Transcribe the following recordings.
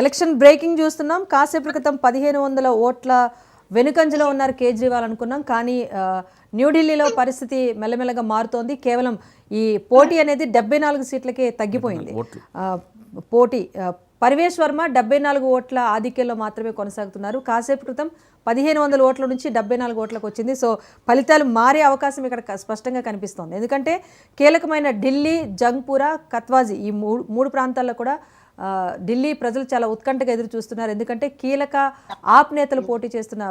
Election breaking చూస్తున్నాం. కాసేపు క్రితం పదిహేను వందల ఓట్ల వెనుకంజలో ఉన్నారు కేజ్రీవాల్ అనుకున్నాం. కానీ న్యూఢిల్లీలో పరిస్థితి మెల్లమెల్లగా మారుతోంది. కేవలం ఈ పోటీ అనేది డెబ్బై నాలుగు సీట్లకే తగ్గిపోయింది. పోటీ పర్వేష్ వర్మ డెబ్బై నాలుగు ఓట్ల ఆధిక్యంలో మాత్రమే కొనసాగుతున్నారు. కాసేపు క్రితం పదిహేను వందల ఓట్ల నుంచి డెబ్బై నాలుగు ఓట్లకు వచ్చింది. సో ఫలితాలు మారే అవకాశం ఇక్కడ స్పష్టంగా కనిపిస్తోంది. ఎందుకంటే కీలకమైన ఢిల్లీ జంగ్పూరా కత్వాజీ ఈ మూడు మూడు ప్రాంతాల్లో కూడా ఢిల్లీ ప్రజలు చాలా ఉత్కంఠగా ఎదురు చూస్తున్నారు. ఎందుకంటే కీలక ఆప్ నేతలు పోటీ చేస్తున్న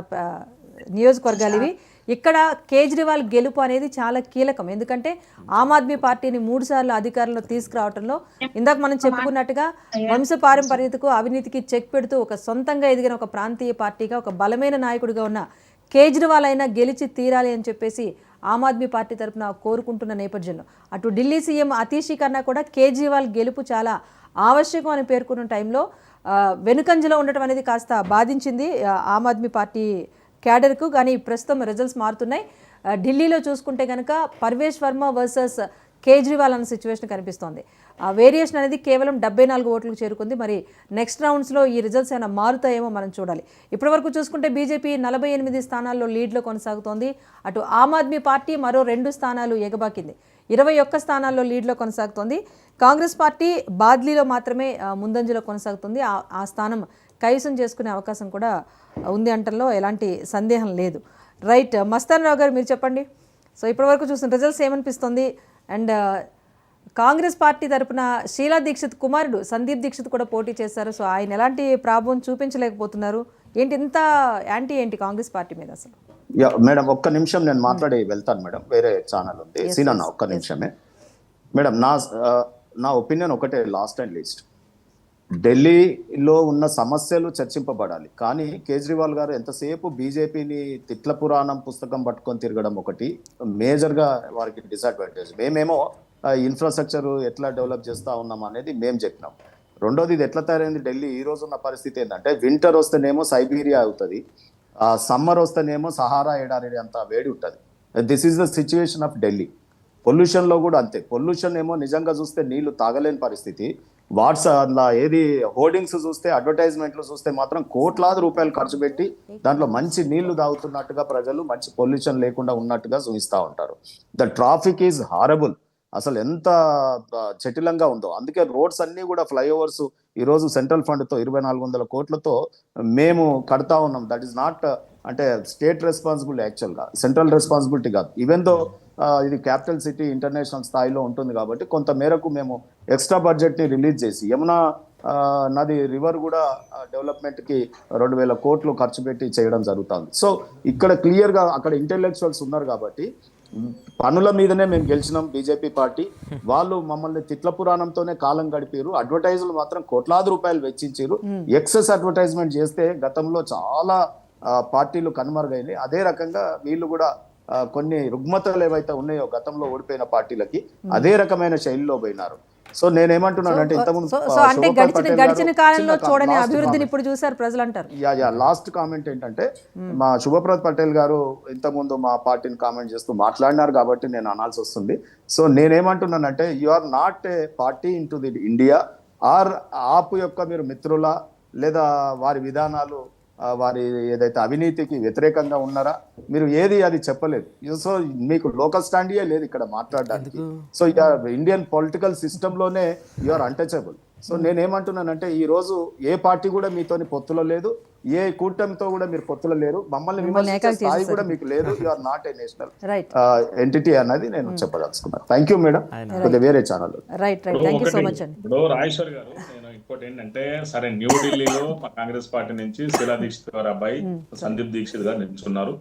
నియోజకవర్గాలు ఇవి. ఇక్కడ కేజ్రీవాల్ గెలుపు అనేది చాలా కీలకం. ఎందుకంటే ఆమ్ ఆద్మీ పార్టీని మూడు సార్లు అధికారంలో తీసుకురావడంలో ఇందాక మనం చెప్పుకున్నట్టుగా వంశ పారంపర్యతకు అవినీతికి చెక్ పెడుతూ ఒక సొంతంగా ఎదిగిన ఒక ప్రాంతీయ పార్టీగా ఒక బలమైన నాయకుడిగా ఉన్న కేజ్రీవాల్ అయినా గెలిచి తీరాలి అని చెప్పేసి ఆమ్ ఆద్మీ పార్టీ తరపున కోరుకుంటున్న నేపథ్యంలో. అటు ఢిల్లీ సీఎం అతీషి కన్నా కూడా కేజ్రీవాల్ గెలుపు చాలా ఆవశ్యకం అని పేర్కొన్న టైంలో వెనుకంజలో ఉండటం అనేది కాస్త బాధించింది ఆమ్ ఆద్మీ పార్టీ క్యాడర్కు. కానీ ప్రస్తుతం రిజల్ట్స్ మారుతున్నాయి. ఢిల్లీలో చూసుకుంటే కనుక పర్వేష్ వర్మ వర్సెస్ కేజ్రీవాల్ అన్న సిచ్యువేషన్ కనిపిస్తోంది. ఆ వేరియేషన్ అనేది కేవలం డెబ్బై నాలుగు ఓట్లకు చేరుకుంది. మరి నెక్స్ట్ రౌండ్స్లో ఈ రిజల్ట్స్ ఏమైనా మారుతాయేమో మనం చూడాలి. ఇప్పటివరకు చూసుకుంటే బీజేపీ నలభై ఎనిమిది స్థానాల్లో లీడ్లో కొనసాగుతోంది. అటు ఆమ్ ఆద్మీ పార్టీ మరో రెండు స్థానాలు ఎగబాకింది. ఇరవై ఒక్క స్థానాల్లో లీడ్లో కొనసాగుతోంది. కాంగ్రెస్ పార్టీ బాద్లీలో మాత్రమే ముందంజలో కొనసాగుతుంది. ఆ ఆ స్థానం కైసం చేసుకునే అవకాశం కూడా ఉంది అంటంలో ఎలాంటి సందేహం లేదు. రైట్ మస్తాన్ రావు గారు మీరు చెప్పండి. సో ఇప్పటివరకు చూసిన రిజల్ట్స్ ఏమనిపిస్తుంది? అండ్ కాంగ్రెస్ పార్టీ తరపున షీలా దీక్షిత్ కుమారుడు సందీప్ దీక్షిత్ కూడా పోటీ చేశారు. సో ఆయన ఎలాంటి ప్రాభవం చూపించలేకపోతున్నారు? ఏంటి ఇంత యాంటీ ఏంటి కాంగ్రెస్ పార్టీ మీద అసలు? మేడం ఒక్క నిమిషం నేను మాట్లాడి వెళ్తాను మేడం. వేరే ఛానల్ ఉంది. ఒక్క నిమిషమే. మేడం నా నా ఒపీనియన్ ఒకటే లాస్ట్ అండ్ లీస్ట్ ఢిల్లీలో ఉన్న సమస్యలు చర్చింపబడాలి. కానీ కేజ్రీవాల్ గారు ఎంతసేపు బీజేపీని తిట్ల పురాణం పుస్తకం పట్టుకొని తిరగడం ఒకటి మేజర్గా వారికి డిసడ్వాంటేజ్ మేమేమో ఇన్ఫ్రాస్ట్రక్చర్ ఎట్లా డెవలప్ చేస్తా ఉన్నాం అనేది మేము చెప్పినాం. రెండోది ఇది ఎట్లా తయారైంది? ఢిల్లీ ఈ రోజు ఉన్న పరిస్థితి ఏంటంటే వింటర్ వస్తేనేమో సైబీరియా అవుతుంది సమ్మర్ వస్తేనేమో సహారా ఎడారి అంత వేడి ఉంటుంది. This is the situation of Delhi పొల్యూషన్లో కూడా అంతే. పొల్యూషన్ ఏమో నిజంగా చూస్తే నీళ్ళు తాగలేని పరిస్థితి. వాట్స్ అందులో ఏది హోర్డింగ్స్ చూస్తే అడ్వర్టైజ్మెంట్లు చూస్తే మాత్రం కోట్లాది రూపాయలు ఖర్చు పెట్టి దాంట్లో మంచి నీళ్ళు తాగుతున్నట్టుగా ప్రజలు మంచి పొల్యూషన్ లేకుండా ఉన్నట్టుగా చూపిస్తూ ఉంటారు. The traffic is horrible. అసలు ఎంత జటిలంగా ఉందో. అందుకే రోడ్స్ అన్ని కూడా ఫ్లైఓవర్స్ ఈ రోజు సెంట్రల్ ఫండ్తో ఇరవై నాలుగు వందల కోట్లతో మేము కడతా ఉన్నాం. దట్ ఈస్ నాట్ అంటే స్టేట్ రెస్పాన్సిబిలిటీ యాక్చువల్గా సెంట్రల్ రెస్పాన్సిబిలిటీ కాదు. ఈవెన్ దో ఇది క్యాపిటల్ సిటీ ఇంటర్నేషనల్ స్థాయిలో ఉంటుంది కాబట్టి కొంత మేరకు మేము ఎక్స్ట్రా బడ్జెట్ని రిలీజ్ చేసి యమునా నది రివర్ కూడా డెవలప్మెంట్కి రెండు వేల కోట్లు ఖర్చు పెట్టి చేయడం జరుగుతుంది. సో ఇక్కడ క్లియర్గా అక్కడ ఇంటెలెక్చువల్స్ ఉన్నారు కాబట్టి పనుల మీదనే మేము గెలిచినాం బీజేపీ పార్టీ. వాళ్ళు మమ్మల్ని తిట్ల పురాణంతోనే కాలం గడిపారు. అడ్వర్టైజులు మాత్రం కోట్లాది రూపాయలు వెచ్చించారు. ఎక్సెస్ అడ్వర్టైజ్మెంట్ చేస్తే గతంలో చాలా పార్టీలు కనుమరుగైనాయి. అదే రకంగా వీళ్ళు కూడా కొన్ని రుగ్మతలు ఏవైతే ఉన్నాయో గతంలో ఓడిపోయిన పార్టీలకి అదే రకమైన శైలిలో పోయినారు. సో నేనేమంటున్నానంటే ఇంతకుముందు సో ఆ, సో అంటే గడిచిన గడిచిన కాలంలో చూడని అభివృద్ధిని. ఇప్పుడు చూశారు ప్రజలు అంటారు యా యా లాస్ట్ కామెంట్ ఏంటంటే మా శుభప్రద్ పటేల్ గారు ఇంతకుముందు మా పార్టీని కామెంట్ చేస్తూ మాట్లాడినారు కాబట్టి నేను అనాల్సి వస్తుంది. సో నేనేమంటున్నానంటే you are not a party into the India or AAP యొక్క మీరు మిత్రుల లేదా వారి విధానాలు వారి ఏదైతే అవినీతికి వ్యతిరేకంగా ఉన్నారా? మీరు ఏది అది చెప్పలేదు. సో మీకు లోకల్ స్టాండియే లేదు ఇక్కడ మాట్లాడడానికి. సో ఇండియన్ పొలిటికల్ సిస్టమ్లోనే యు ఆర్ అన్టచబుల్. సో నేనేమంటున్నానంటే ఈ రోజు ఏ పార్టీ కూడా మీతోని పొత్తులో లేదు ఏ కూటమితో కూడా మీరు పొత్తులో లేరు. మమ్మల్ని విమర్శించే స్థాయి కూడా మీకు లేదు. You are not a national right entity అన్నది నేను చెప్పదలుచుకున్నాను థ్యాంక్ యూ మేడం కొద్దిగా వేరే channel right right thank you so much అండి. ఇప్పుడు రాజేశ్వర్ గారు నేను ఇంకోటి ఏంటంటే సరే న్యూఢిల్లీలో మా కాంగ్రెస్ పార్టీ నుంచి శీలా దీక్షిత్ గారు అబ్బాయి సందీప్ దీక్షిత్ గారు నిల్చున్నారు.